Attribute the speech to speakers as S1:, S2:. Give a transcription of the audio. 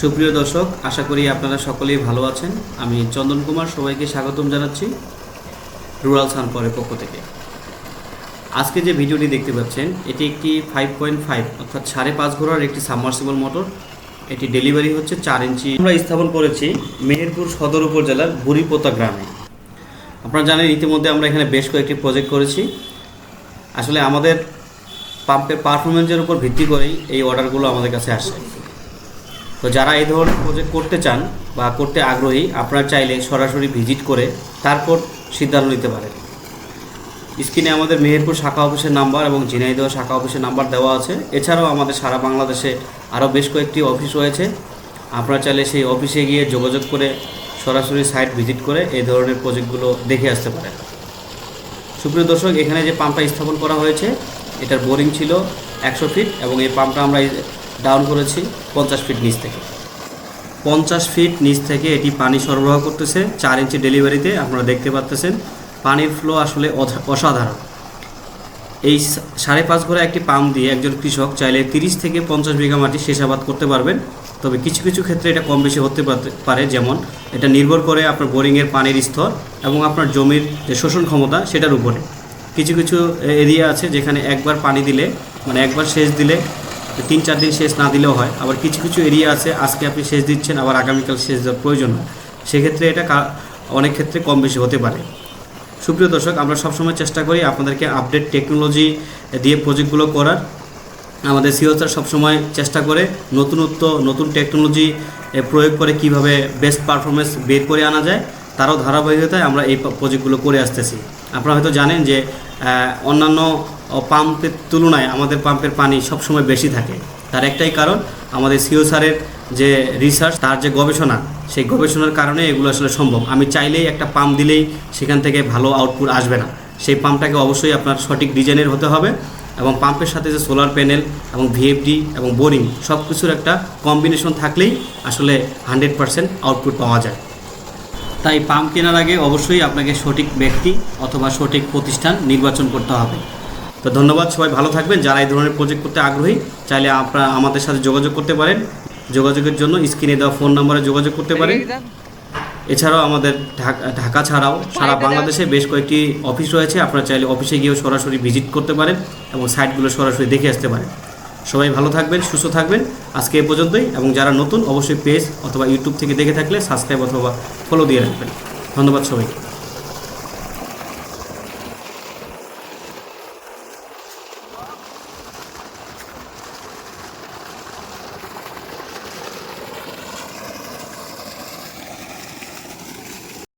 S1: সুপ্রিয় দর্শক, আশা করি আপনারা সকলেই ভালো আছেন। আমি চন্দন কুমার, সবাইকে স্বাগতম জানাচ্ছি রুরাল সানপরের পক্ষ থেকে। আজকে যে ভিডিওটি দেখতে পাচ্ছেন, এটি একটি ফাইভ পয়েন্ট ফাইভ অর্থাৎ সাড়ে পাঁচ ঘোড়ার একটি সাবমার্সিবল মোটর এটি ডেলিভারি হচ্ছে চার ইঞ্চি। আমরা স্থাপন করেছি মেহেরপুর সদর উপজেলার বুড়িপোতা গ্রামে। আপনারা জানেন, ইতিমধ্যে আমরা এখানে বেশ কয়েকটি প্রজেক্ট করেছি। আসলে আমাদের পাম্পের পারফরমেন্সের উপর ভিত্তি করেই এই অর্ডারগুলো আমাদের কাছে আসে তো যারা এই ধরনের প্রজেক্ট করতে চান বা করতে আগ্রহী, আপনারা চাইলে সরাসরি ভিজিট করে তারপর সিদ্ধান্ত নিতে পারেন। স্ক্রিনে আমাদের মেহেরপুর শাখা অফিসের নাম্বার এবং ঝিনাইদহ শাখা অফিসের নাম্বার দেওয়া আছে। এছাড়াও আমাদের সারা বাংলাদেশে আরও বেশ কয়েকটি অফিস রয়েছে। আপনারা চাইলে সেই অফিসে গিয়ে যোগাযোগ করে সরাসরি সাইট ভিজিট করে এই ধরনের প্রজেক্টগুলো দেখে আসতে পারেন। সুপ্রিয় দর্শক, এখানে যে পাম্পটা স্থাপন করা হয়েছে, এটার বোরিং ছিল একশো ফিট এবং এই পাম্পটা আমরা ডাউন করেছি পঞ্চাশ ফিট নিচ থেকে। পঞ্চাশ ফিট নিচ থেকে এটি পানি সরবরাহ করতেছে। চার ইঞ্চি ডেলিভারিতে আপনারা দেখতে পাচ্তেছেন পানির ফ্লো আসলে অসাধারণ। এই সাড়ে পাঁচ ঘোড়া একটি পাম্প দিয়ে একজন কৃষক চাইলে তিরিশ থেকে পঞ্চাশ বিঘা মাটি শেষাবাদ করতে পারবেন। তবে কিছু কিছু ক্ষেত্রে এটা কম বেশি হতে পারে। যেমন, এটা নির্ভর করে আপনার বোরিংয়ের পানির স্তর এবং আপনার জমির যে শোষণ ক্ষমতা সেটার উপরে। কিছু কিছু এরিয়া আছে যেখানে একবার পানি দিলে মানে একবার সেচ দিলে তিন, চার দিন সেচ না দিলেও হয়। আবার কিছু কিছু এরিয়া আছে, আজকে আপনি সেচ দিচ্ছেন, আবার আগামীকাল সেচ দেওয়ার প্রয়োজন হয়। সেক্ষেত্রে এটা অনেক ক্ষেত্রে কম বেশি হতে পারে। সুপ্রিয় দর্শক, আমরা সবসময় চেষ্টা করি আপনাদেরকে আপডেট টেকনোলজি দিয়ে প্রজেক্টগুলো করার। আমাদের সিও স্যার সবসময় চেষ্টা করে নতুনত্ব, নতুন টেকনোলজি প্রয়োগ করে কীভাবে বেস্ট পারফরমেন্স বের করে আনা যায়। তারও ধারাবাহিকতায় আমরা এই প্রজেক্টগুলো করে আসতেছি। আপনারা হয়তো জানেন যে অন্যান্য পাম্পের তুলনায় আমাদের পাম্পের পানি সবসময় বেশি থাকে। তার একটাই কারণ, আমাদের সিও স্যারের যে রিসার্চ তার যে গবেষণা, সেই গবেষণার কারণে এগুলো আসলে সম্ভব। আমি চাইলেই একটা পাম্প দিলেই সেখান থেকে ভালো আউটপুট আসবে না। সেই পাম্পটাকে অবশ্যই আপনার সঠিক ডিজাইনের হতে হবে এবং পাম্পের সাথে যে সোলার প্যানেল এবং ভিএফডি এবং বোরিং সব কিছুর একটা কম্বিনেশন থাকলেই আসলে হান্ড্রেড পারসেন্ট আউটপুট পাওয়া যায়। তাই পাম্প কেনার আগে অবশ্যই আপনাকে সঠিক ব্যক্তি অথবা সঠিক প্রতিষ্ঠান নির্বাচন করতে হবে। তো ধন্যবাদ সবাই ভালো থাকবেন। যারা এই ধরনের প্রজেক্ট করতে আগ্রহী চাইলে আপনারা আমাদের সাথে যোগাযোগ করতে পারেন। যোগাযোগের জন্য স্ক্রিনে দেওয়া ফোন নম্বরে যোগাযোগ করতে পারেন। এছাড়াও আমাদের ঢাকা ঢাকা ছাড়াও সারা বাংলাদেশে বেশ কয়েকটি অফিস রয়েছে। আপনারা চাইলে অফিসে গিয়েও সরাসরি ভিজিট করতে পারেন এবং সাইটগুলো সরাসরি দেখে আসতে পারেন। সবাই ভালো থাকবেন সুস্থ থাকবেন। আজকে এ পর্যন্তই। এবং যারা নতুন অবশ্যই পেজ অথবা ইউটিউব থেকে দেখে থাকলে সাবস্ক্রাইব অথবা ফলো দিয়ে রাখবেন। ধন্যবাদ সবাইকে।